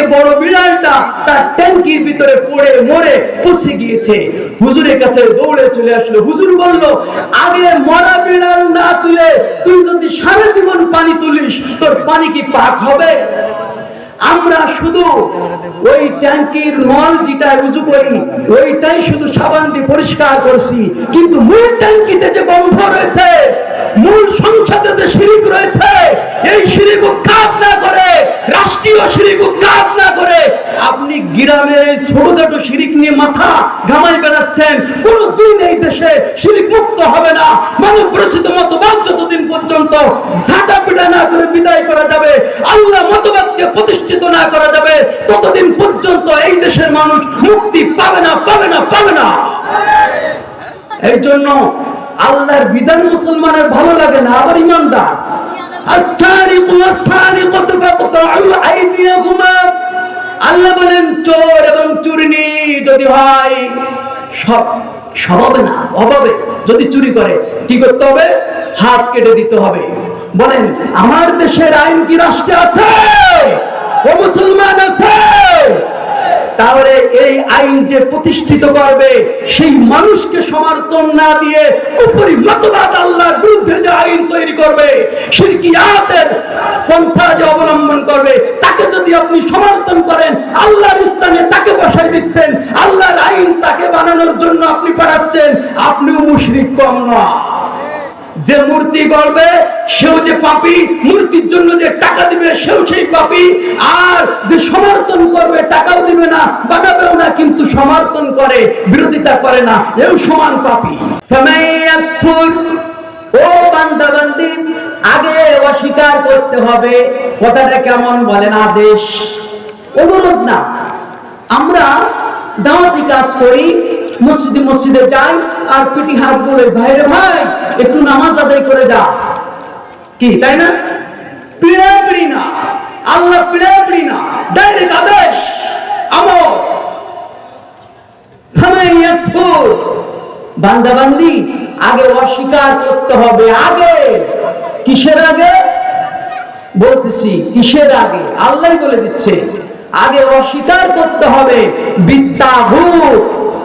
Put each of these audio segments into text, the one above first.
থেকে বড় বিড়ালটা তার ট্যাঙ্কির ভিতরে পড়ে, মরে পচে গিয়েছে। হুজুরের কাছে দৌড়ে চলে আসলো। হুজুর বলল, আগে মরা বিড়াল না তুলে তুই যদি সারা জীবন পানি তুলিস, তোর পানি কি পাক হবে? আমরা শুধু ওই ট্যাঙ্কির নল যেটা উজু করি, ওইটাই শুধু সাবান দিয়ে পরিষ্কার করছি। কিন্তু মূল ট্যাঙ্কিতে যে গন্ধ রয়েছে, মূল সংসদে যে শিরিক রয়েছে, এই শিরিক উৎখাত না করে, রাষ্ট্রীয় শিরিক উৎখাত না করে, আপনি গ্রামের এই ছোটখাটো শিরিক নিয়ে মাথা ঘামাই বেড়াচ্ছেন। কোন দিন এই দেশে শিরিক মুক্ত হবে না। মানব প্রসিদ্ধ মতবাদ যতদিন পর্যন্ত ঝাঁটা পিটা না করে বিদায় করা যাবে। আল্লাহ মতবাদকে বঞ্চিত না করা যাবে, ততদিন পর্যন্ত এই দেশের মানুষ মুক্তি পাবে না পাবে না পাবে না। এই জন্য আল্লাহর বিধান মুসলমানের ভালো লাগে না, আবার ইমানদার। আল্লাহ বলেন, চোর এবং চুরিনি যদি হয় না, অভাবে যদি চুরি করে, কি করতে হবে? হাত কেটে দিতে হবে। বলেন, আমার দেশের আইন কি রাষ্ট্রে আছে? ও মুসলমান আছে? তাহলে এই আইন যে প্রতিষ্ঠিত করবে, সেই মানুষকে সমর্থন না দিয়ে উপরি মতবাদ আল্লাহর বিরুদ্ধে যে আইন তৈরি করবে পন্থা যে অবলম্বন করবে, তাকে যদি আপনি সমর্থন করেন, আল্লাহর স্থানে তাকে বসাই দিচ্ছেন, আল্লাহর আইন তাকে বানানোর জন্য আপনি পাঠাচ্ছেন, আপনিও মুশরিক কম না যে মূর্তি গড়বে, সেও যে পাপি, মূর্তির জন্য যে টাকা দিবে, সেও সেই পাপি। আর যে সমর্থন করবে, টাকাও দিবে না বানাবেও না, কিন্তু সমর্থন করে, বিরোধিতা করে না, এও সমান পাপি। ও বান্দাবান্দি, আগে অস্বীকার করতে হবে, কথাটা কেমন বলেন আদেশ অনুরোধ না। আমরা দাওয়াতি কাজ করি, মসজিদে মসজিদে যাই, আর পিটি হাত বলে ভাইরে ভাই, একটু নামাজ আদায় করে যা। কি, তাই না? পিড়াপিড়ি না। আল্লাহ পিড়াপিড়ি না। ডাইরেক্ট আদেশ আমর বান্দাবান্দি, আগে অস্বীকার করতে হবে। আগে। কিসের আগে? বলতেছি, কিসের আগে? আল্লাহ বলে দিচ্ছে। আগে অস্বীকার করতে হবে।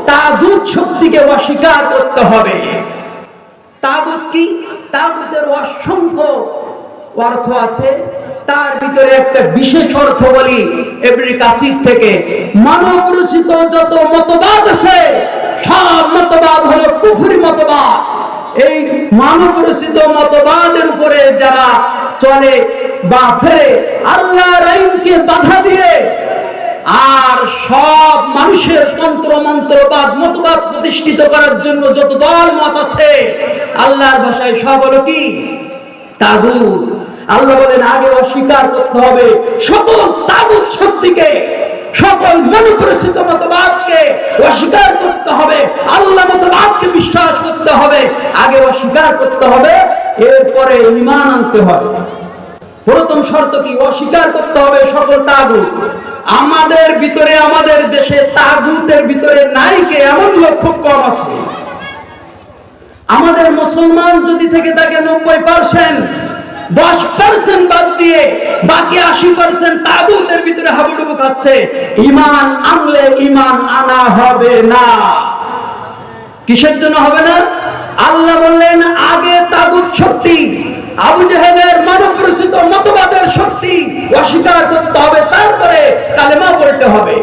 তাগুত শক্তিকে অস্বীকার করতে হবে। তাগুত কি? তাগুতের অসংখ্য অর্থ আছে। তার ভিতরে একটা বিশেষ অর্থ বলি এভরি কাসির থেকে। মানব রচিত যত মতবাদ আছে, সব মতবাদ হলো কুফরি মতবাদ। এই মানব রচিত মতবাদের উপরে যারা চলে বা ফেরে, আল্লাহর আইনকে বাধা দিয়ে আর সব মানুষের তন্ত্র মন্ত্রবাদ মতবাদ প্রতিষ্ঠিত করার জন্য যত দল, মত আছে, আল্লাহর ভাষায় সব হলো কি? তাগুত। আল্লাহ বলেন, আগে অস্বীকার করতে হবে। সকল তাগুত শক্তিকে সকল মনুপ্রসিত মতবাদকে অস্বীকার করতে হবে, আল্লাহ মতবাদকে বিশ্বাস করতে হবে, আগে অস্বীকার করতে হবে, এরপরে ইমান আনতে হবে। প্রথম শর্ত কি? অস্বীকার করতে হবে সকল তাগুত। আমাদের ভিতরে, আমাদের দেশে তাগুতের ভিতরে নাইকে এমন লোক খুব কম আছে। আমাদের মুসলমান যদি থেকে থাকে নব্বই পার্সেন্ট দশ পার্সেন্ট বাদ দিয়ে বাকি আশি পার্সেন্ট তাগুতের ভিতরে হাবুডুবু খাচ্ছে। ইমান আনলে ইমান আনা হবে না। কিসের জন্য হবে না? আল্লাহ বললেন, আগে তাগুত শক্তি আবু জাহেলের মানব মতবাদের শক্তি অস্বীকার করতে হবে, তারপরে কালেমা পড়তে হবে।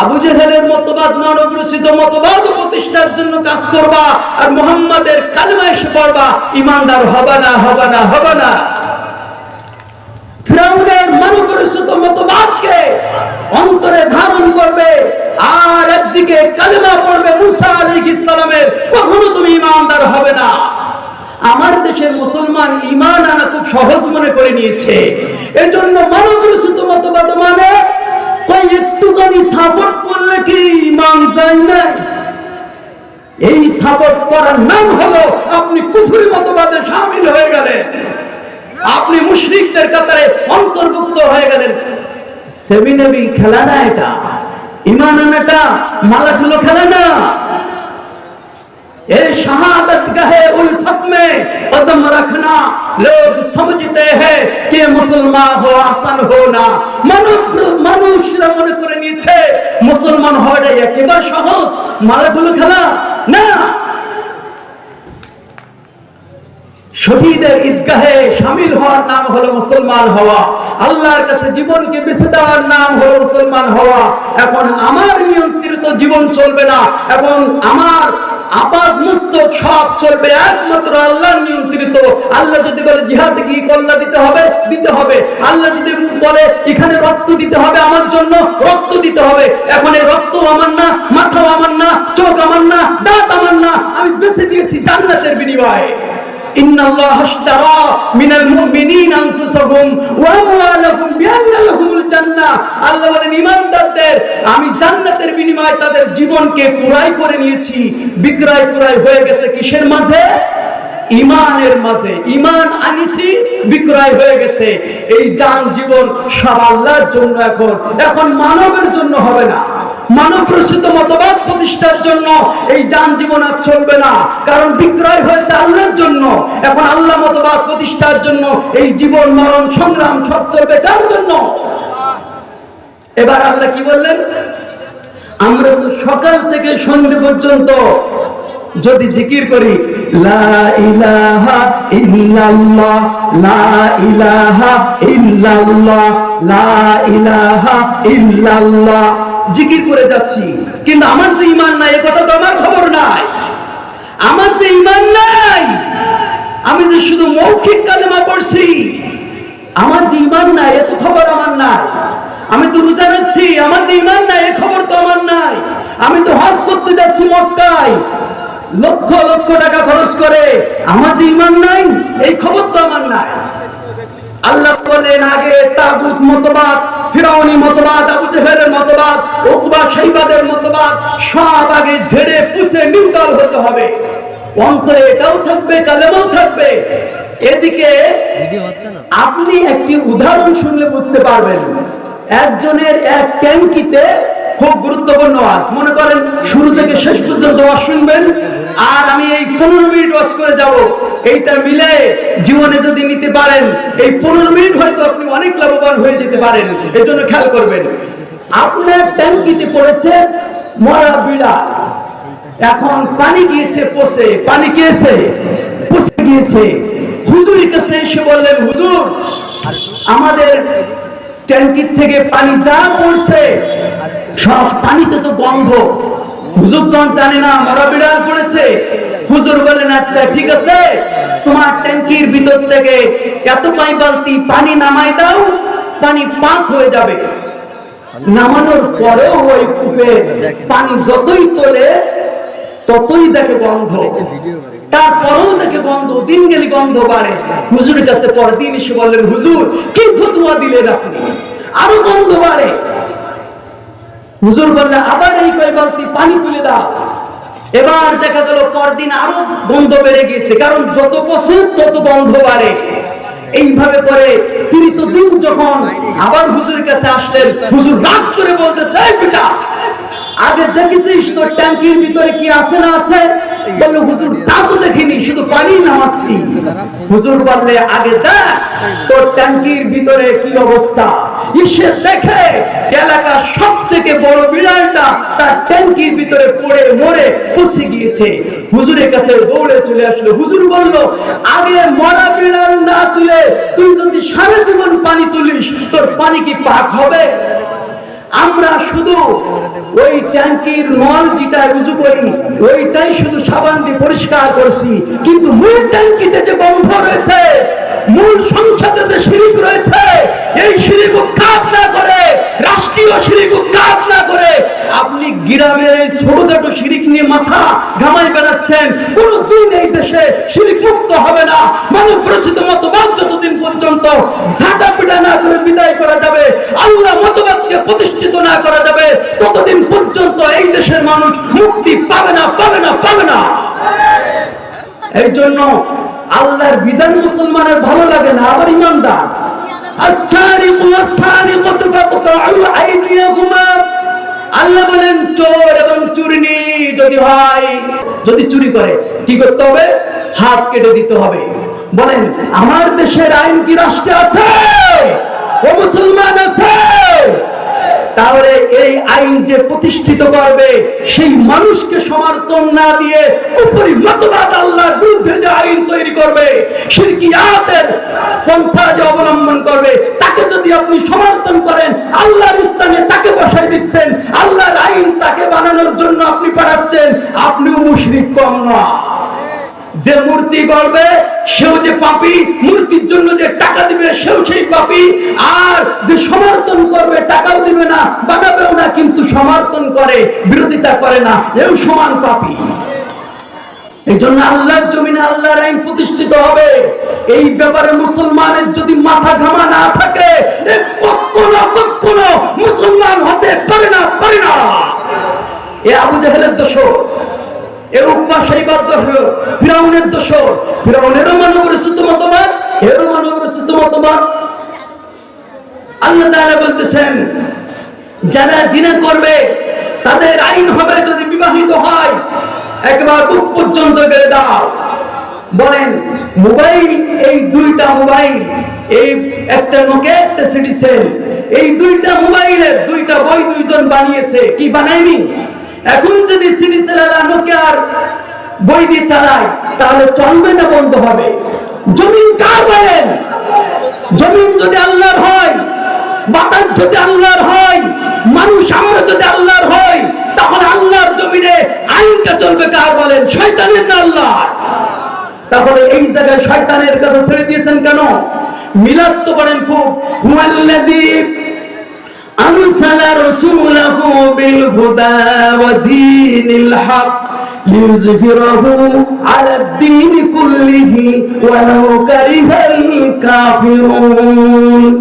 আবু জেহেলের মতবাদ মানব মতবাদ প্রতিষ্ঠার জন্য কাজ করবা আর মোহাম্মদের কালেমা এসে পড়বা, ইমানদার হবে না হবে না হবে না। অন্তরে ধারণ করবে আর একদিকে কালেমা সালামের, কখনো তুমি ইমানদার হবে না। আমার দেশের মুসলমান ইমান আনা খুব সহজ মনে করে নিয়েছে। এজন্য মানব রচিত ইমান যায় নাই। এই সাপোর্ট করার নাম হলো আপনি কুফুরি মতবাদে সামিল হয়ে গেলেন। আপনি মুশরিকদের কাতারে অন্তর্ভুক্ত হয়ে গেলেন। সেমিনারি খেলা না এটা। ইমান আনাটা মালাগুলো খেলা না। शहादत गहे उल्फत में कदम रखना लोग समझते हैं कि मुसलमान हो आसान हो না মানুষরা মনে করে নিয়েছে মুসলমান হওয়াটা একেবারে সহজ মালাগুলো খেলা না শহীদের ঈদগাহে শামিল হওয়ার নাম হলো মুসলমান হওয়া আল্লাহর কাছে জীবনকে বেছে দেওয়ার নাম হলো মুসলমান হওয়া এখন আমার নিয়ন্ত্রিত জীবন চলবে না এবং আমার আপাদ মুস্ত সব চলবে একমাত্র আল্লাহ নিয়ন্ত্রিত। আল্লাহ যদি বলে জিহাদে কি কল্লা দিতে হবে? দিতে হবে। আল্লাহ যদি বলে, এখানে রক্ত দিতে হবে আমার জন্য, রক্ত দিতে হবে। এখন এই রক্ত আমার না, মাথাও আমার না, চোখ আমার না, দাঁত আমার না। আমি বেছে দিয়েছি জান্নাতের বিনিময়ে। إن الله اشترى من المؤمنين أنفسهم وأموالهم بأن لهم الجنة আল্লাহ বলেন ইমানদারদের আমি জান্নাতের বিনিময়ে তাদের জীবনকে ক্রয় করে নিয়েছি বিক্রয় ক্রয় হয়ে গেছে কিসের মাঝে ইমানের মাঝে ইমান আনিছি বিক্রয় হয়ে গেছে এই জান জীবন সব আল্লাহর জন্য এখন এখন মানবের জন্য হবে না মানব রচিত মতবাদ প্রতিষ্ঠার জন্য এই যান জীবন আর চলবে না। কারণ বিক্রয় হয়েছে আল্লাহর জন্য। এখন আল্লাহ মতবাদ প্রতিষ্ঠার জন্য এই জীবন, মরণ, সংগ্রাম সব চলবে কার জন্য? এবার আল্লাহ কি বললেন? আমরা তো সকাল থেকে সন্ধ্যে পর্যন্ত যদি জিকির করি, লা ইলাহা ইল্লাল্লাহ, লা জিকির করে যাচ্ছি। কিন্তু আমার যে ইমান নাই, এ কথা তো আমার খবর নাই। আমার যে ইমান নাই, আমি যে শুধু মৌখিক কালেমা পড়ছি, আমার যে ইমান নাই এত খবর আমার নাই। আমি তো রোজা রাখছি, আমার যে ইমান নাই, এ খবর তো আমার নাই। আমি তো হজ করতে যাচ্ছি মক্কায়। লক্ষ লক্ষ টাকা খরচ করে, আমার যে ইমান নাই, এই খবর তো আমার নাই। আল্লাহ বলেন আগে তাগুত মতবাদ, ফিরাউনি মতবাদ, আবু জেহেলের মতবাদ, উকবা সেইবাদের মতবাদ, সব আগে ঝেড়ে পুষে নিউট্রাল হতে হবে। অন্তরে এটাও থাকবে, কালেমাও থাকবে। এদিকে আপনি একটি উদাহরণ শুনলে বুঝতে পারবেন। একজনের এক ট্যাঙ্কিতে খুব গুরুত্বপূর্ণ ওয়াজ মনে করেন শুরু থেকে শেষ পর্যন্ত ওয়াজ শুনবেন, আর আমি এই পনেরো মিনিট ওয়াজ করে যাব। এইটা মিলে জীবনে যদি নিতে পারেন, এই পনেরো মিনিট হয়তো আপনি অনেক লাভবান হয়ে যেতে পারেন। এই জন্য খেয়াল করবেন। আপনার ট্যাঙ্কিতে পড়েছে মরা বিড়াল। এখন পানি গিয়েছে পচে পানি গিয়েছে পচে গিয়েছে। হুজুরের কাছে এসে বললেন, হুজুর, আমাদের ট্যাঙ্কির থেকে পানি যা পড়ছে সব পানিতে তো গন্ধ। হুজুর তো জানে না, মরা বিড়াল পড়েছে। হুজুর বলেন আচ্ছা ঠিক আছে, তোমার ট্যাঙ্কির ভিতর থেকে এত পাই বালতি পানি নামাই দাও, পানি পাক হয়ে যাবে। নামানোর পরেও ওই কূপে পানি যতই তোলে, ততই দেখে গন্ধ। তারপরেও দেখে গন্ধ দিন গেলে গন্ধ বাড়ে। হুজুরের কাছে পরের দিন এসে বললেন, হুজুর, কি ফতুয়া দিলেন আপনি? আরও গন্ধ বাড়ে। হুজুর বললে, আবার এই কয় বালতি পানি তুলে দাও। এবার দেখা গেল, পরদিন আরও গন্ধ বেড়ে গিয়েছে। কারণ যত পছন্দ তত গন্ধ বাড়ে। এইভাবে করে তিনি তো দিন যখন আবার হুজুরের কাছে আসলেন, হুজুর রাগ করে "এই বেটা, আগে দেখেছিস তোর ট্যাঙ্কির ভিতরে কি আছে না আছে? বলল, হুজুর, তা তো দেখিনি, শুধু পানি নামাচ্ছি। হুজুর বললে, আগে দেখ, তোর ট্যাঙ্কির ভিতরে কি অবস্থা? ইসে দেখে এলাকার সব থেকে বড় বিড়ালটা তার ট্যাঙ্কির ভিতরে পড়ে মরে পচে গিয়েছে। হুজুরের কাছে দৌড়ে চলে আসলো। হুজুর বলল, আগে মরা বিড়াল না তুলে তুই যদি সারা জীবন পানি তুলিস, তোর পানি কি পাক হবে? আমরা শুধু ওই ট্যাঙ্কির নল যেটা উজু করি, ওইটাই শুধু সাবান দিয়ে পরিষ্কার করছি। কিন্তু মূল ট্যাঙ্কিতে যে গন্ধ রয়েছে, মূল সংসদে যে রয়েছে, এই শিরিক কাজ না করে, রাষ্ট্রীয় কাজ না করে, আপনি এই ছোটখাটো নিয়ে মাথা ঘামাই বেড়াচ্ছেন। কোনদিন এই দেশে শিরিক মুক্ত হবে না। মানব প্রসিদ্ধ মতবাদ যতদিন পর্যন্ত ঝাঁটা পিটা না করে বিদায় করা যাবে। আল্লাহ মতবাদকে প্রতিষ্ঠিত না করা যাবে, ততদিন পর্যন্ত এই দেশের মানুষ মুক্তি পাবে না পাবে না পাবে না। এই জন্য আল্লাহর বিধান মুসলমানের ভালো লাগে না আবার ইমানদার। আমার দেশের আইন কি রাষ্ট্রে আছে? ও মুসলমান আছে? তাহলে এই আইন যে প্রতিষ্ঠিত করবে, সেই মানুষকে সমর্থন না দিয়ে উপরি মতবাদ আল্লাহর বিরুদ্ধে যে আইন তৈরি করবে শিরকিয়াতের পন্থা যে অবলম্বন করবে, তাকে যদি আপনি সমর্থন করেন, আল্লাহর স্থানে তাকে বসাই দিচ্ছেন, আল্লাহর আইন তাকে বানানোর জন্য আপনি পাঠাচ্ছেন, আপনিও মুশরিক কম না যে মূর্তি গড়বে, সেও যে পাপি, মূর্তির জন্য যে টাকা দিবে, সেও সেই পাপি। আর যে সমর্থন করবে, টাকাও দিবে না, বানাবেও না, কিন্তু সমর্থন করে, বিরোধিতা করে না, এও সমান পাপি। এই জন্য আল্লাহর জমিনে আল্লাহর আইন প্রতিষ্ঠিত হবে। এই ব্যাপারে মুসলমানের যদি মাথা ঘামা না থাকে কখনো কখনো মুসলমান হতে পারে না পারে না। এ আবু জাহেলের দোষ এ উকমা শৈবাদ দোষ ফিরাউনের ফিরাউনেরও মতবাদ, এরও মতবাদ। আল্লাহ বলতেছেন, যারা জিনা করবে, তাদের আইন হবে যদি বিবাহিত হয়, একবার বুক পর্যন্ত গেলে দাও। বলেন, মোবাইল, এই দুইটা মোবাইল, এই একটা নোকে একটা সিটি সেল, এই দুইটা মোবাইলের দুইটা বই দুইজন বানিয়েছে, কি বানায়নি? এখন যদি আর বই দিয়ে চালায়, তাহলে চলবে না, বন্ধ হবে। জমিন কার বলেন? জমিন যদি আল্লাহর হয়, বাতাস যদি আল্লাহর হয়, মানুষ আমরা যদি আল্লাহর হয়, তাহলে আল্লাহর জমিনে আইনটা চলবে কার বলেন? শয়তানের না আল্লাহ তাহলে এই জায়গায় শয়তানের কাছে ছেড়ে দিয়েছেন কেন? মিলাদ তো বলেন খুব। হুয়াল্লাযী বিল হুদা ওয়া দীনিল হক লিইয়ুযহিরাহু আলা দ্বীন কুল্লিহি ওয়ালাউ কারিহাল কাফিরুন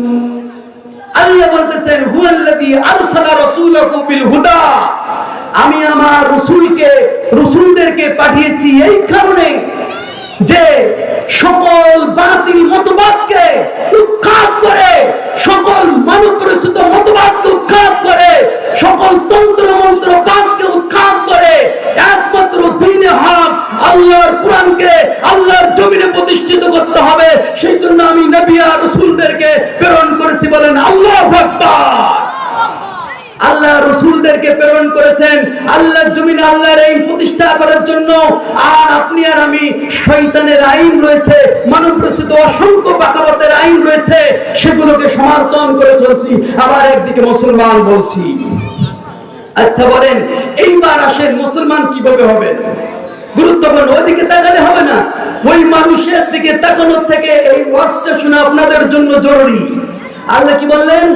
আল্লাহ বলতেছেন হুয়াল্লাযী আরসালা রাসূলাহু বিল হুদা আমি আমার রসুলকে, রসুলদেরকে পাঠিয়েছি এই কারণে যে সকল বাতিল মতবাদকে উৎখাত করে সকল মানব পরিচিত মতবাদকে উৎখাত করে সকল তন্ত্র মন্ত্র বাদকে উৎখাত করে একমাত্র দিনে হক আল্লাহর কোরআনকে আল্লাহর জমিনে প্রতিষ্ঠিত করতে হবে সেই জন্য আমি নবিয়া রসুলদেরকে প্রেরণ করেছি বলেন আল্লাহ আকবার আল্লাহ রসুলদেরকে প্রেরণ করেছেন আল্লাহর জমিনে আল্লাহর আইন প্রতিষ্ঠা করার জন্য আর আপনি আর আমি শয়তানের আইন রয়েছে মানব রচিত অসংখ্য বাকাবতের আইন রয়েছে, সেগুলোকে সমর্থন করে চলছি। আবার একদিকে মুসলমান বলছি। আচ্ছা বলেন, এইবার আসেন মুসলমান কীভাবে হবেন গুরুত্বপূর্ণ, ওইদিকে তাকালে হবে না। ওই মানুষের দিকে তাকানোর থেকে এই ওয়াজটা শোনা আপনাদের জন্য জরুরি। আল্লাহ কি বললেন?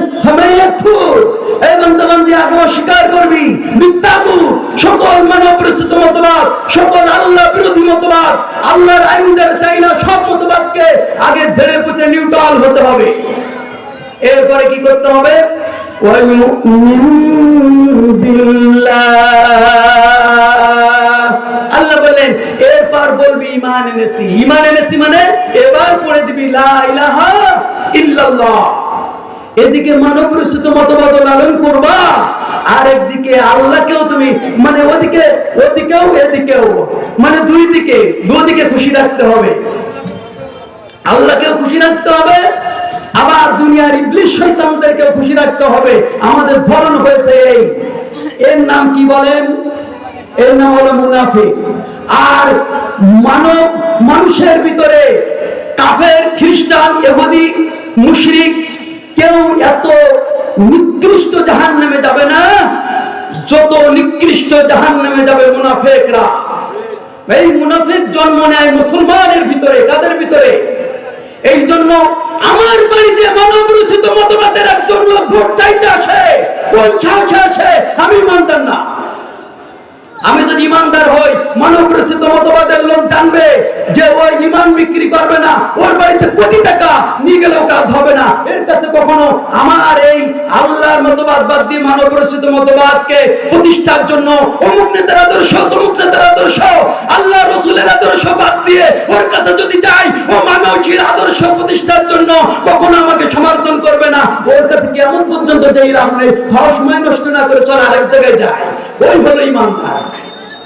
এরপরে কি করতে হবে? আল্লাহ বলেন এরপর বলবি ইমান এনেছি। ইমান এনেছি মানে এবার পড়ে দিবি লা ইল্লাল্লাহ। এদিকে মানব রচিত মতবাদ লালন করবা আর একদিকে আল্লাহকেও তুমি মানে ওদিকে, ওদিকেও এদিকেও মানে দুই দিকে দুদিকে খুশি রাখতে হবে। আল্লাহকেও খুশি রাখতে হবে, আবার দুনিয়ার ইবলিশ শয়তানদেরকেও খুশি রাখতে হবে। আমাদের ধরন হয়েছে এই। এর নাম কি বলেন? এর নাম হলো মুনাফিক। আর মানব, মানুষের ভিতরে কাফের, খ্রিস্টান, ইহুদি, মুশরিক কেউ এত নিকৃষ্ট জাহান নামে যাবে না। যত নিকৃষ্ট জাহান নামে যাবে মুনাফেকরা। এই মুনাফেক জন্ম নেয় মুসলমানের ভিতরে তাদের ভিতরে? এই জন্য আমার বাড়িতে মানবরচিত মতবাদের একজন লোক ভোট চাইতে আসে আসে, আমি মানতাম না। আমি যদি ইমানদার হই মানব রচিত মতবাদের লোক জানবে যে ওই ইমান বিক্রি করবে না, ওর বাড়িতে কোটি টাকা নিয়ে গেলেও কাজ হবে না। এর কাছে কখনো আমার এই আল্লাহর মতবাদ বাদ দিয়ে মানব রচিত মতবাদকে প্রতিষ্ঠার জন্য অমুক নেতার আদর্শ, তমুক নেতার আদর্শ আল্লাহ রসুলের আদর্শ বাদ দিয়ে ওর কাছে যদি যাই, ও মানবজির আদর্শ প্রতিষ্ঠার জন্য কখনো আমাকে সমর্থন করবে না। ওর কাছে কেমন পর্যন্ত যেই লাভ নেই সময় নষ্ট না করে চল আরেক জায়গায় যায় ওই হলো ইমানদার।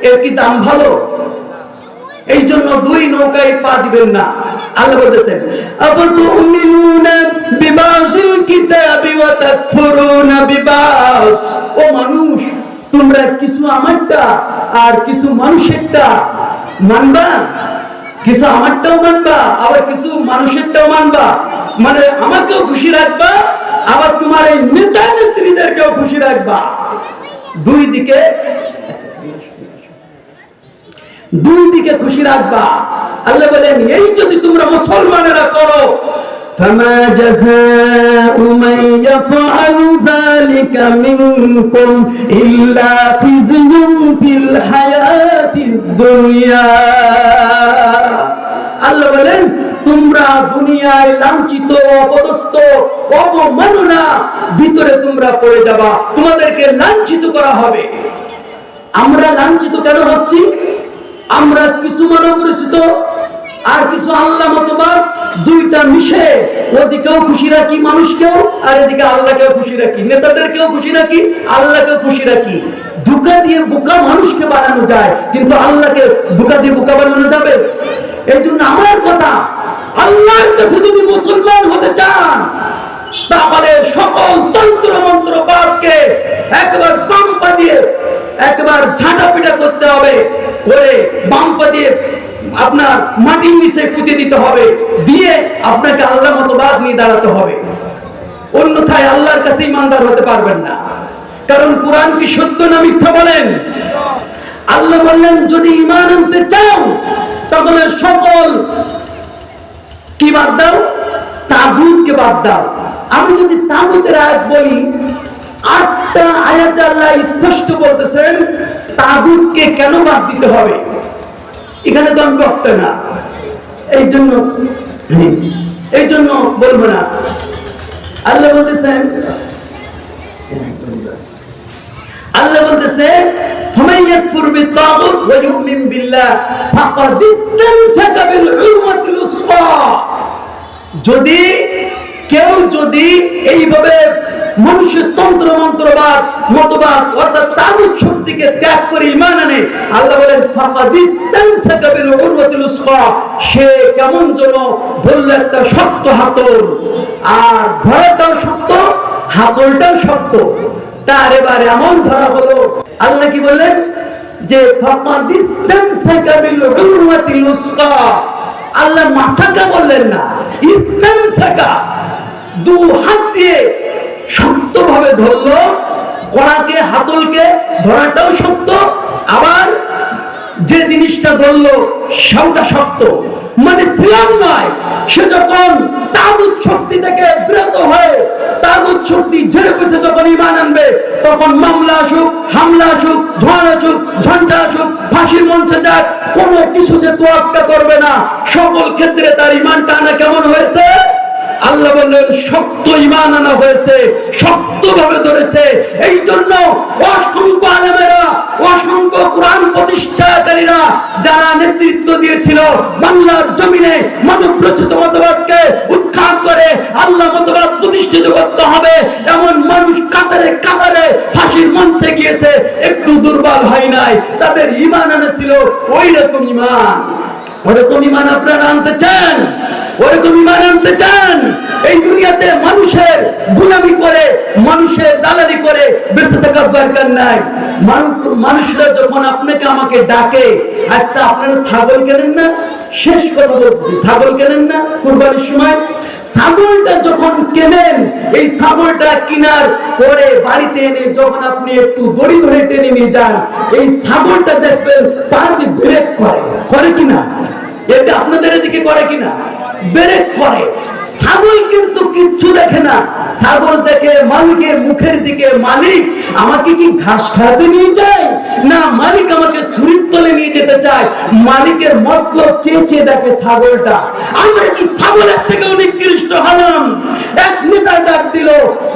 এর কি দাম ভালো? এই জন্য দুই নৌকায় পা দিবেন না। আল্লাহ বলতেছেন, আফাতুমিনুনা বিবাসিল কিতাবি ও মানুষ, তোমরা কিছু আমারটা আর কিছু মানুষেরটা মানবা? কিছু আমারটাও মানবা, আবার কিছু মানুষেরটাও মানবা? মানে আমাকেও খুশি রাখবা, আবার তোমার এই নেতা নেত্রীদেরকেও খুশি রাখবা। দুই দিকে দুই দিকে খুশি রাখবা আল্লাহ বলেন এই যদি তোমরা মুসলমানেরা করো فما جزاء من يفعل ذلك منكم إلا خزي في الحياة الدنيا আল্লাহ বলেন তোমরা দুনিয়ায় লাঞ্ছিত অপদস্থ অবমাননা ভিতরে তোমরা পড়ে যাবা তোমাদেরকে লাঞ্ছিত করা হবে আমরা লাঞ্ছিত কেন হচ্ছি আমরা কিছু মানব রচিত আর কিছু আল্লাহ মতবাদ, দুইটা মিশে, ওদিকেও খুশি রাখি মানুষকেও, আর এদিকে আল্লাহকেও খুশি রাখি। নেতাদেরকেও খুশি রাখি, আল্লাহকেও খুশি রাখি। ধোকা দিয়ে বোকা মানুষকে বানানো যায়, কিন্তু আল্লাহকে ধোকা দিয়ে বোকা বানানো যাবে? এই জন্য আমার কথা, আল্লাহর কাছে যদি মুসলমান হতে চান, তাহলে সকল তন্ত্র মন্ত্র পাপকে একবার বাম্পা দিয়ে, একবার ঝাঁটা পিটা করতে হবে। করে বাম্পা দিয়ে আপনার মাটির নিচে পুঁতে দিতে হবে, দিয়ে আপনাকে আল্লাহ মতবাদ নিয়ে দাঁড়াতে হবে। অন্যথায় আল্লাহর কাছে ইমানদার হতে পারবেন না। কারণ কোরআন কি সত্য না মিথ্যা বলেন? আল্লাহ বললেন, যদি ইমান আনতে চাও, তাহলে সকল কি বাদ দাও? তাগুতকে বাদ দাও। আমি যদি তাগুতের আয়াত বলি, আটটা আয়াতে আল্লাহ স্পষ্ট বলতেছেন তাগুতকে কেন বাদ দিতে হবে? এখানে তো আমি বক্ত না। এই জন্য এই জন্য বলব না। আল্লাহ বলতেছেন আল্লাহ বলতেছে বিল্লাহ যদি, কেউ যদি এইভাবে মানুষের তন্ত্র মন্ত্রবাদ মতবাদ, অর্থাৎ তাগুত শক্তিকে ত্যাগ করে ইমান আনে। আল্লাহ বলেন সে কেমন যেন ধরল একটা শক্ত হাতল। আর ধরাটাও শক্ত, হাতলটাও শক্ত। তার এবার এমন ধরা হলো, আল্লাহ কি বললেন? যে আল্লাহ মাসাকা বললেন না ইসলাম সাকা দু হাত দিয়ে শক্তভাবে ধরলো কড়াকে হাতলকে ধরাটাও শক্ত, আবার যে জিনিসটা ধরলো সেটা শক্ত। মানে ছিলাম নয়, সে যখন তাগুত শক্তি থেকে বিরত হয়ে, তাগুত শক্তি ঝেড়ে পেছে যখন ইমান আনবে, তখন মামলা আসুক, হামলা আসুক, ঝড় আসুক, ঝঞ্ঝা আসুক, ফাঁসির মঞ্চে যাক, কোনো কিছু যে তোয়াক্কা করবে না। সকল ক্ষেত্রে তার ইমানটা আনা কেমন হয়েছে? আল্লাহ বললেন, শক্ত ইমান আনা হয়েছে, শক্তভাবে ধরেছে। এই জন্য অসংখ্য আলেমেরা, অসংখ্য কোরআন প্রতিষ্ঠাকারীরা যারা নেতৃত্ব দিয়েছিল, বাংলার জমিনে মানব মতবাদকে উৎখাত করে আল্লাহ মতবাদ প্রতিষ্ঠিত করতে হবে। এমন মানুষ কাতারে কাতারে ফাঁসির মঞ্চে গিয়েছে, একটু দুর্বল হয় নাই, তাদের ইমান এনেছিল ওই রকম ইমান ওরকম ইমান আপনারা আনতে চান? ওরকম ইমান আনতে চান? এই দুনিয়াতে মানুষের গুলামি করে, মানুষের দালালি করে বেঁচে থাকার দরকার নাই। মানুষরা যখন আপনাকে আমাকে ডাকে আচ্ছা আপনারা ছাগল কেনেন না? শেষ কথা বলছি ছাগল কেনেন না? কুরবানির সময় ছাগলটা যখন কেনেন, এই ছাগলটা কেনার পরে বাড়িতে এনে যখন আপনি একটু দড়ি ধরে টেনে নিয়ে যান, এই ছাগলটা দেখবেন পাঁচ ব্রেক করে। করে কিনা? এতে আপনাদের এদিকে করে কিনা? ব্রেক করে। ছাগল কিন্তু কিচ্ছু দেখে না। ছাগল দেখে মালিকের মুখের দিকে মালিক আমাকে কি ঘাস খাওয়াতে নিয়ে যায়? না, মালিক আমাকে ছুরির তলে নিয়ে যেতে চায়। মালিকের মতলব চেয়ে চেয়ে দেখে ছাগলটা। আমরা কি ছাগলের থেকে অনেক হলাম এক নেতা ডাক দিল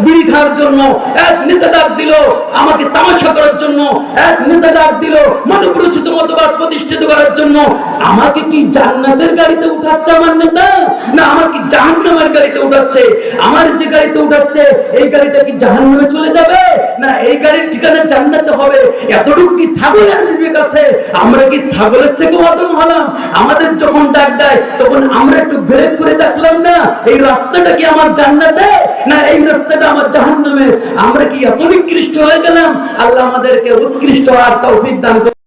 বিড়ি খাওয়ার জন্য এক নেতা ডাক দিল, আমাকে তামাশা করার জন্য। এক নেতা ডাক দিল মানবরচিত মতবাদ প্রতিষ্ঠিত করার জন্য। আমাকে কি জান্নাতের গাড়িতে উঠাচ্ছে আমার নেতা? না আমার কি জাহান্নামের গাড়িতে উঠাচ্ছে। আমার যে গাড়িতে উঠাচ্ছে, এই গাড়িটা কি জাহান্নামে চলে যাবে? না, এই গাড়ির ঠিকানা জান্নাতে হবে। এতটুকু কি ছাগলের বিবেক আছে? আমরা কি ছাগলের থেকে অদম হলাম? আমাদের যখন ডাক দেয়, তখন আমরা একটু ব্রেক করে দেখলাম না, এই রাস্তাটা কি আমার জান্নাতে? না, এই রাস্তাটা আমার জাহান্নামে। আমরা কি এত নিকৃষ্ট হয়ে গেলাম আল্লাহ আমাদেরকে উৎকৃষ্ট আর তৌফিক দান।